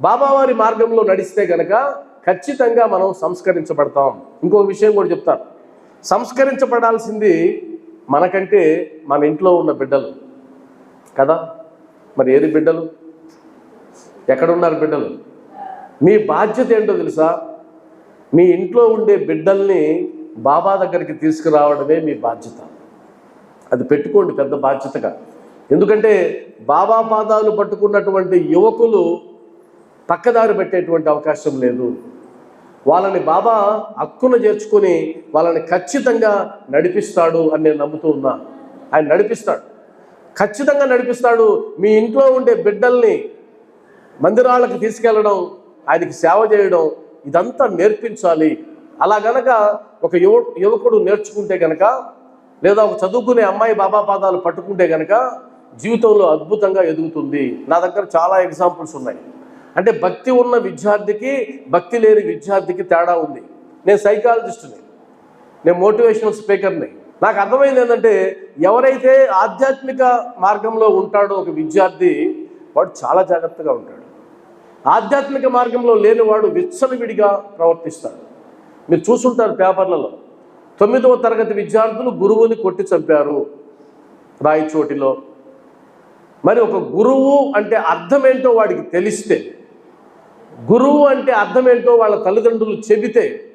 బాబావారి మార్గంలో నడిస్తే గనక ఖచ్చితంగా మనం సంస్కరించబడతాం. ఇంకొక విషయం కూడా చెప్తాను. సంస్కరించబడాల్సింది మనకంటే మన ఇంట్లో ఉన్న బిడ్డలు. కదా? మరి ఏది బిడ్డలు? ఎక్కడున్నారు బిడ్డలు? మీ బాధ్యత ఏంటో తెలుసా? మీ ఇంట్లో ఉండే బిడ్డల్ని బాబా దగ్గరికి తీసుకురావడమే మీ బాధ్యత. అది పెట్టుకోండి పెద్ద బాధ్యతగా. ఎందుకంటే బాబా పాదాలు పట్టుకున్నటువంటి యువకులు పక్కదారి పెట్టేటువంటి అవకాశం లేదు. వాళ్ళని బాబా హక్కును చేర్చుకొని వాళ్ళని ఖచ్చితంగా నడిపిస్తాడు అని నేను నమ్ముతూ ఉన్నా. ఆయన నడిపిస్తాడు. ఖచ్చితంగా నడిపిస్తాడు. మీ ఇంట్లో ఉండే బిడ్డల్ని మందిరాలకు తీసుకెళ్ళడం ఆయనకి సేవ చేయడం ఇదంతా నేర్పించాలి. అలా గనక ఒక యువ యువకుడు నేర్చుకుంటే గనక లేదా ఒక చదువుకునే అమ్మాయి బాబా పాదాలు పట్టుకుంటే గనక జీవితంలో అద్భుతంగా ఎదుగుతుంది. నా దగ్గర చాలా ఎగ్జాంపుల్స్ ఉన్నాయి. అంటే భక్తి ఉన్న విద్యార్థికి భక్తి లేని విద్యార్థికి తేడా ఉంది. నేను సైకాలజిస్ట్ని. నేను మోటివేషనల్ స్పీకర్ని. నాకు అర్థమైంది ఏంటంటే ఎవరైతే ఆధ్యాత్మిక మార్గంలో ఉంటాడో ఒక విద్యార్థి వాడు చాలా జాగ్రత్తగా ఉంటాడు. ఆధ్యాత్మిక మార్గంలో లేనివాడు విచ్చలవిడిగా ప్రవర్తిస్తాడు. మీరు చూసుంటారు పేపర్లలో. తొమ్మిదవ తరగతి విద్యార్థులు గురువుని కొట్టి చంపారు రాయచోటిలో. మరి ఒక గురువు అంటే అర్థం ఏంటో వాడికి తెలిస్తే గురువు అంటే అర్థం ఏంటో వాళ్ళ తల్లిదండ్రులు చెబితే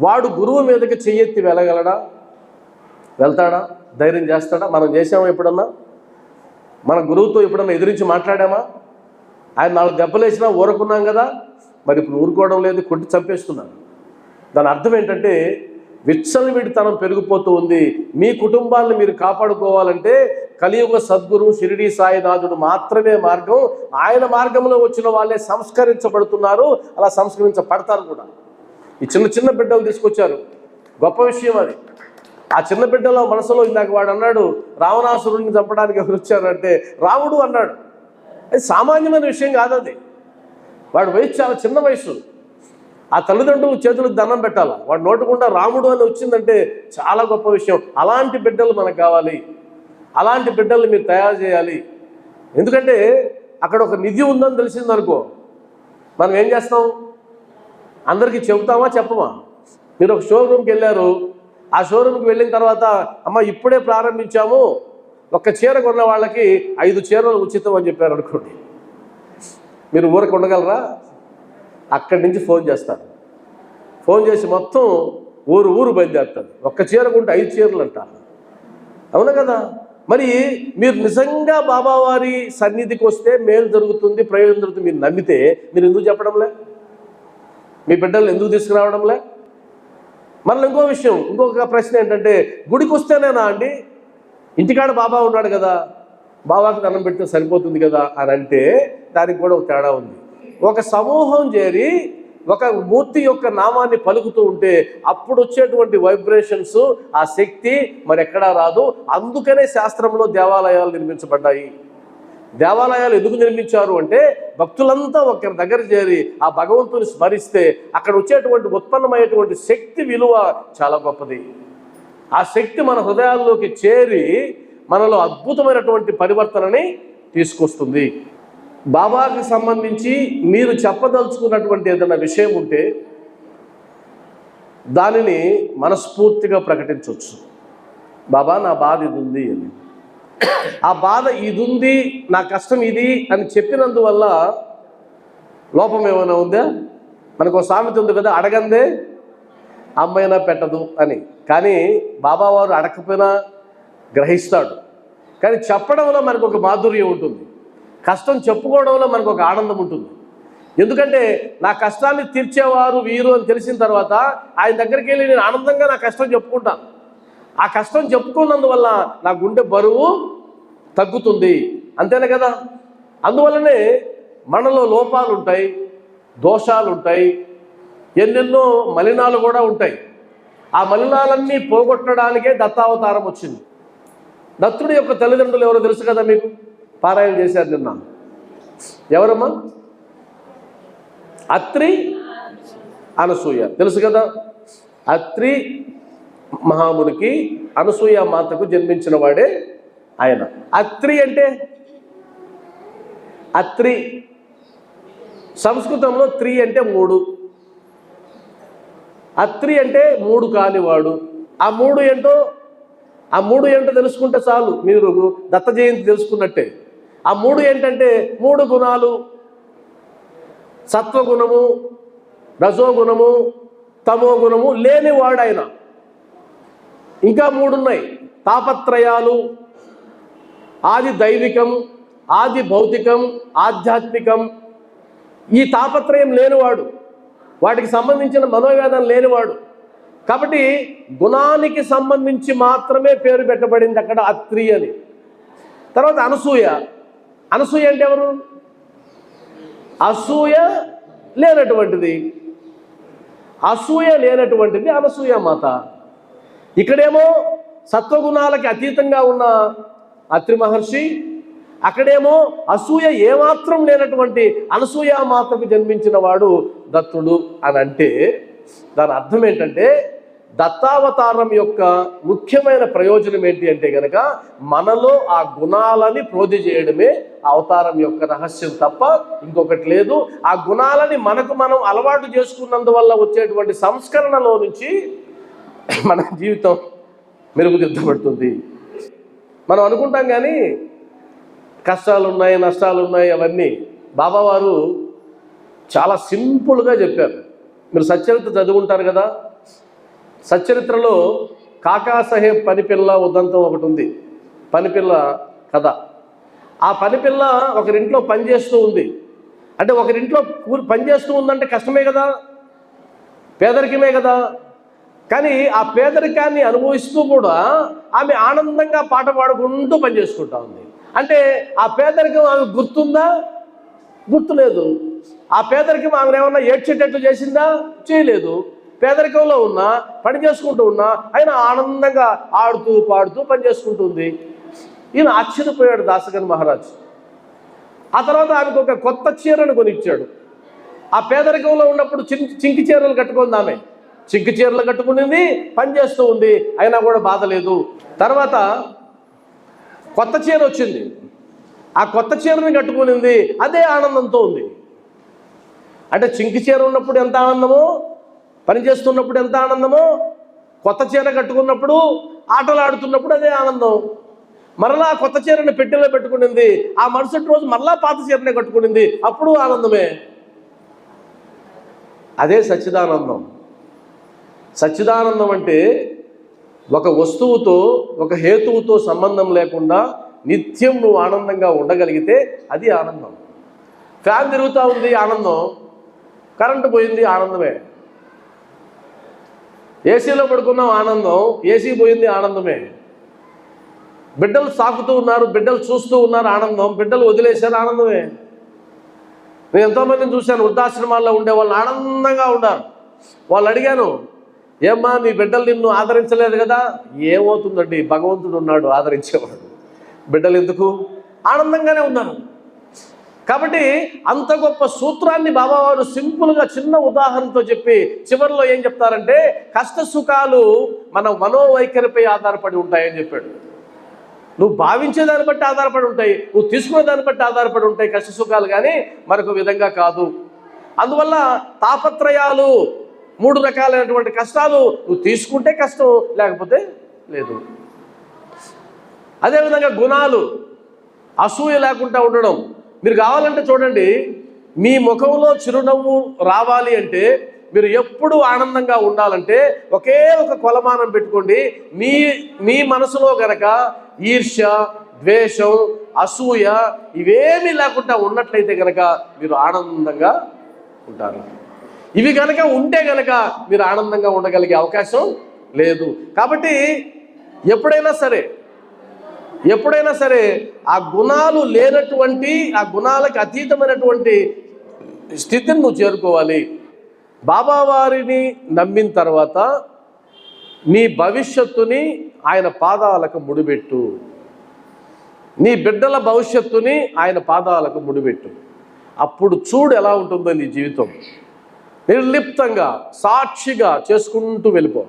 వాడు గురువు మీదకి చెయ్యెత్తి వెళ్ళగలడా? వెళ్తాడా? ధైర్యం చేస్తాడా? మనం చేసామా ఎప్పుడన్నా? మన గురువుతో ఎప్పుడన్నా ఎదిరించి మాట్లాడామా? ఆయన నాలుగు దెబ్బలేసినా ఊరుకున్నాం కదా? మరి ఇప్పుడు ఊరుకోవడం లేదు కొట్టి చంపేస్తున్నాను దాని అర్థం ఏంటంటే విచ్చలవిడితనం పెరిగిపోతూ ఉంది. మీ కుటుంబాలను మీరు కాపాడుకోవాలంటే కలియుగ సద్గురు షిరిడి సాయినాథుడు మాత్రమే మార్గం. ఆయన మార్గంలో వచ్చిన వాళ్ళే సంస్కరించబడుతున్నారు. అలా సంస్కరించబడతారు కూడా. ఈ చిన్న చిన్న బిడ్డలు తీసుకొచ్చారు. గొప్ప విషయం అది. ఆ చిన్న బిడ్డలో మనసులో ఇందాక వాడు అన్నాడు రావణాసురుడిని చంపడానికి ఎవరు వచ్చారంటే రాముడు అన్నాడు. అది సామాన్యమైన విషయం కాదు అది వాడు వయసు చాలా చిన్న వయసు. ఆ తల్లిదండ్రులు చేతులకు దండం పెట్టాలి? వాడు నోటకుండా రాముడు అని వచ్చిందంటే చాలా గొప్ప విషయం. అలాంటి బిడ్డలు మనకు కావాలి. అలాంటి బిడ్డలు మీరు తయారు చేయాలి. ఎందుకంటే అక్కడ ఒక నిధి ఉందని తెలిసిందనుకో మనం ఏం చేస్తాం? అందరికీ చెబుతామా చెప్పమా? మీరు ఒక షోరూమ్కి వెళ్ళారు. ఆ షోరూమ్కి వెళ్ళిన తర్వాత అమ్మ ఇప్పుడే ప్రారంభించాము. ఒక్క చీర కొన్న వాళ్ళకి ఐదు చీరలు ఉచితం అని చెప్పారు అనుకోండి మీరు ఊరికి ఉండగలరా? అక్కడి నుంచి ఫోన్ చేస్తారు ఫోన్ చేసి మొత్తం ఊరు ఊరు బయలుదేరుతారు ఒక్క చీరకుంటే ఐదు చీరలు అంటారు అవునా కదా? మరి మీరు నిజంగా బాబావారి సన్నిధికి వస్తే మేలు జరుగుతుంది ప్రయోజనం జరుగుతుంది మీరు నమ్మితే మీరు ఎందుకు చెప్పడంలే? మీ బిడ్డలు ఎందుకు తీసుకురావడంలే? మళ్ళీ ఇంకో విషయం ఇంకొక ప్రశ్న ఏంటంటే గుడికి వస్తేనేనా అండి? ఇంటికాడ బాబా ఉన్నాడు కదా బాబాకి దండం పెడితే సరిపోతుంది కదా అని అంటే దానికి కూడా ఒక తేడా ఉంది. ఒక సమూహం చేరి ఒక మూర్తి యొక్క నామాన్ని పలుకుతూ ఉంటే అప్పుడు వచ్చేటువంటి వైబ్రేషన్స్ ఆ శక్తి మరి ఎక్కడా రాదు. అందుకనే శాస్త్రంలో దేవాలయాలు నిర్మించబడ్డాయి. దేవాలయాలు ఎందుకు నిర్మించారు అంటే భక్తులంతా ఒకరి దగ్గర చేరి ఆ భగవంతుని స్మరిస్తే అక్కడ వచ్చేటువంటి ఉత్పన్నమయ్యేటువంటి శక్తి విలువ చాలా గొప్పది. ఆ శక్తి మన హృదయాల్లోకి చేరి మనలో అద్భుతమైనటువంటి పరివర్తనని తీసుకొస్తుంది. బాబాకి సంబంధించి మీరు చెప్పదలుచుకున్నటువంటి ఏదైనా విషయం ఉంటే దానిని మనస్ఫూర్తిగా ప్రకటించవచ్చు. బాబా నా బాధ ఇది ఉంది అని. ఆ బాధ ఇది ఉంది నా కష్టం ఇది అని చెప్పినందువల్ల లోపం ఏమైనా ఉందా? మనకు ఒక సామెత ఉంది కదా అడగందే అమ్మైనా పెట్టదు అని. కానీ బాబా వారు అడగకపోయినా గ్రహిస్తాడు. కానీ చెప్పడం వల్ల మనకు ఒక మాధుర్యం ఉంటుంది. కష్టం చెప్పుకోవడంలో మనకు ఒక ఆనందం ఉంటుంది. ఎందుకంటే నా కష్టాన్ని తీర్చేవారు వీరు అని తెలిసిన తర్వాత ఆయన దగ్గరికి వెళ్ళి నేను ఆనందంగా నా కష్టం చెప్పుకుంటాను. ఆ కష్టం చెప్పుకున్నందువల్ల నా గుండె బరువు తగ్గుతుంది. అంతేనే కదా? అందువల్లనే మనలో లోపాలు ఉంటాయి దోషాలు ఉంటాయి ఎన్నెన్నో మలినాలు కూడా ఉంటాయి. ఆ మలినాలన్నీ పోగొట్టడానికే దత్తావతారం వచ్చింది. దత్తుడి యొక్క తల్లిదండ్రులు ఎవరో తెలుసు కదా మీకు? పారాయణ చేశారు నిన్న. ఎవరమ్మా? అత్రి అనసూయ. తెలుసు కదా? అత్రి మహామునికి అనసూయ మాతకు జన్మించిన వాడే ఆయన. అత్రి అంటే? అత్రి. సంస్కృతంలో త్రీ అంటే మూడు. అత్రి అంటే మూడు కానివాడు. ఆ మూడు ఏంటో? ఆ మూడు ఏంటో తెలుసుకుంటే చాలు. మీరు దత్త జయంతి తెలుసుకున్నట్టే. ఆ మూడు ఏంటంటే మూడు గుణాలు. సత్వగుణము రజోగుణము తమో గుణము లేనివాడు ఆయన ఇంకా మూడున్నాయి. తాపత్రయాలు ఆది దైవికం ఆది భౌతికం ఆధ్యాత్మికం. ఈ తాపత్రయం లేనివాడు వాటికి సంబంధించిన మనోవేదన లేనివాడు. కాబట్టి గుణానికి సంబంధించి మాత్రమే పేరు పెట్టబడింది అక్కడ అత్రి అని. తర్వాత అనసూయ. అనసూయ అంటే ఎవరు? అసూయ లేనటువంటిది. అసూయ లేనటువంటిది అనసూయ మాత. ఇక్కడేమో సత్వగుణాలకి అతీతంగా ఉన్న అత్రి మహర్షి అక్కడేమో అసూయ ఏమాత్రం లేనటువంటి అనసూయ మాతకు జన్మించిన వాడు దత్తుడు అని అంటే దాని అర్థం ఏంటంటే దత్తావతారం యొక్క ముఖ్యమైన ప్రయోజనం ఏంటి అంటే గనక మనలో ఆ గుణాలని ప్రోధి చేయడమే అవతారం యొక్క రహస్యం తప్ప ఇంకొకటి లేదు. ఆ గుణాలని మనకు మనం అలవాటు చేసుకున్నందువల్ల వచ్చేటువంటి సంస్కరణలో నుంచి మన జీవితం మెరుగుదిద్దబడుతుంది. మనం అనుకుంటాం కానీ కష్టాలు ఉన్నాయి నష్టాలు ఉన్నాయి అవన్నీ. బాబావారు చాలా సింపుల్గా చెప్పారు. మీరు సచ్చరిత్ర చదువుకుంటారు కదా? సచ్చరిత్రలో కాకాసాహెబ్ పనిపిల్ల ఉదంతం ఒకటి ఉంది. పనిపిల్ల కథ. ఆ పనిపిల్ల ఒకరింట్లో పనిచేస్తూ ఉంది. అంటే ఒకరింట్లో కూలి పనిచేస్తూ ఉందంటే కష్టమే కదా? పేదరికమే కదా? కానీ ఆ పేదరికాన్ని అనుభవిస్తూ కూడా ఆమె ఆనందంగా పాట పాడుకుంటూ పనిచేసుకుంటా ఉంది. అంటే ఆ పేదరికం ఆమె గుర్తుందా? గుర్తులేదు. ఆ పేదరికం ఆమె ఏమన్నా ఏడ్చేటట్లు చేసిందా? చేయలేదు. పేదరికంలో ఉన్నా పని చేసుకుంటూ ఉన్నా ఆయన ఆనందంగా ఆడుతూ పాడుతూ పని చేసుకుంటుంది ఈయన ఆశ్చర్యపోయాడు దాసగన్ మహారాజ్. ఆ తర్వాత ఆమెకు ఒక కొత్త చీరను కొనిచ్చాడు. ఆ పేదరికంలో ఉన్నప్పుడు చింకి చింకి చీరలు కట్టుకుంది ఆమె. చింకి చీరలు కట్టుకునింది పని చేస్తూ ఉంది అయినా కూడా బాధ లేదు. తర్వాత కొత్త చీర వచ్చింది. ఆ కొత్త చీరని కట్టుకునింది అదే ఆనందంతో ఉంది. అంటే చింకి చీర ఉన్నప్పుడు ఎంత ఆనందమో పని చేస్తున్నప్పుడు ఎంత ఆనందమో? కొత్త చీర కట్టుకున్నప్పుడు ఆటలు ఆడుతున్నప్పుడు అదే ఆనందం. మరలా కొత్త చీరని పెట్టెలో పెట్టుకునింది. ఆ మరుసటి రోజు మరలా పాత చీరనే కట్టుకునింది. అప్పుడు ఆనందమే. అదే సచ్చిదానందం. సచ్చిదానందం అంటే ఒక వస్తువుతో ఒక హేతువుతో సంబంధం లేకుండా నిత్యం నువ్వు ఆనందంగా ఉండగలిగితే అది ఆనందం. ఫ్యాన్ తిరుగుతూ ఉంది ఆనందం. కరెంటు పోయింది ఆనందమే. ఏసీలో పడుకున్నాం ఆనందం ఏసీ పోయింది ఆనందమే. బిడ్డలు సాకుతూ ఉన్నారు బిడ్డలు చూస్తూ ఉన్నారు ఆనందం బిడ్డలు వదిలేశారు ఆనందమే. నేను ఎంతోమందిని చూశాను వృద్ధాశ్రమాల్లో ఉండే వాళ్ళు ఆనందంగా ఉన్నారు. వాళ్ళు అడిగాను ఏమ్మా మీ బిడ్డలు నిన్ను ఆదరించలేదు కదా? ఏమవుతుందండి? భగవంతుడు ఉన్నాడు ఆదరించేవాడు. బిడ్డలు ఎందుకు? ఆనందంగానే ఉన్నారు. కాబట్టి అంత గొప్ప సూత్రాన్ని బాబావారు సింపుల్గా చిన్న ఉదాహరణతో చెప్పి చివరిలో ఏం చెప్తారంటే కష్ట సుఖాలు మన మనోవైఖరిపై ఆధారపడి ఉంటాయని చెప్పాడు. నువ్వు భావించే దాన్ని బట్టి ఆధారపడి ఉంటాయి నువ్వు తీసుకునే దాన్ని బట్టి ఆధారపడి ఉంటాయి కష్ట సుఖాలు కానీ మరొక విధంగా కాదు. అందువల్ల తాపత్రయాలు మూడు రకాలైనటువంటి కష్టాలు నువ్వు తీసుకుంటే కష్టం లేకపోతే లేదు. అదేవిధంగా గుణాలు అసూయ లేకుండా ఉండడం మీరు కావాలంటే చూడండి మీ ముఖంలో చిరునవ్వు రావాలి అంటే మీరు ఎప్పుడు ఆనందంగా ఉండాలంటే ఒకే ఒక కొలమానం పెట్టుకోండి. మీ మీ మనసులో గనక ఈర్ష్య ద్వేషం అసూయ ఇవేమీ లేకుండా ఉన్నట్లయితే గనక మీరు ఆనందంగా ఉంటారు. ఇవి గనక ఉంటే గనక మీరు ఆనందంగా ఉండగలిగే అవకాశం లేదు. కాబట్టి ఎప్పుడైనా సరే ఎప్పుడైనా సరే ఆ గుణాలు లేనటువంటి ఆ గుణాలకు అతీతమైనటువంటి స్థితిని నువ్వు చేరుకోవాలి. బాబావారిని నమ్మిన తర్వాత నీ భవిష్యత్తుని ఆయన పాదాలకు ముడిపెట్టు. నీ బిడ్డల భవిష్యత్తుని ఆయన పాదాలకు ముడిపెట్టు. అప్పుడు చూడు ఎలా ఉంటుందో నీ జీవితం. నిర్లిప్తంగా సాక్షిగా చేసుకుంటూ వెళ్ళిపో.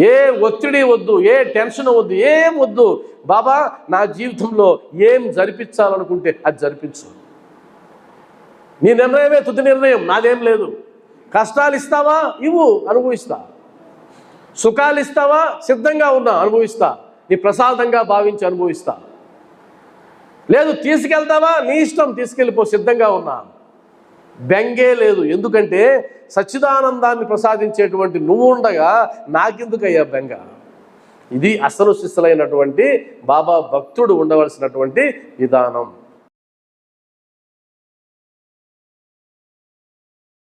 ఏ ఒత్తిడి వద్దు ఏ టెన్షన్ వద్దు ఏం వద్దు. బాబా నా జీవితంలో ఏం జరిపించాలనుకుంటే అది జరిపించు. నీ నిర్ణయమే తుది నిర్ణయం నాదేం లేదు. కష్టాలు ఇస్తావా? ఇవ్వు అనుభవిస్తా. సుఖాలు ఇస్తావా? సిద్ధంగా ఉన్నా అనుభవిస్తా. నీ ప్రసాదంగా భావించి అనుభవిస్తా. లేదు తీసుకెళ్తావా? నీ ఇష్టం తీసుకెళ్ళిపో సిద్ధంగా ఉన్నా. బెంగే లేదు. ఎందుకంటే సచ్చిదానందాన్ని ప్రసాదించేటువంటి నువ్వు ఉండగా నాకెందుకయ్యా బెంగ? ఇది అసలు శిస్సులైనటువంటి బాబా భక్తుడు ఉండవలసినటువంటి విధానం.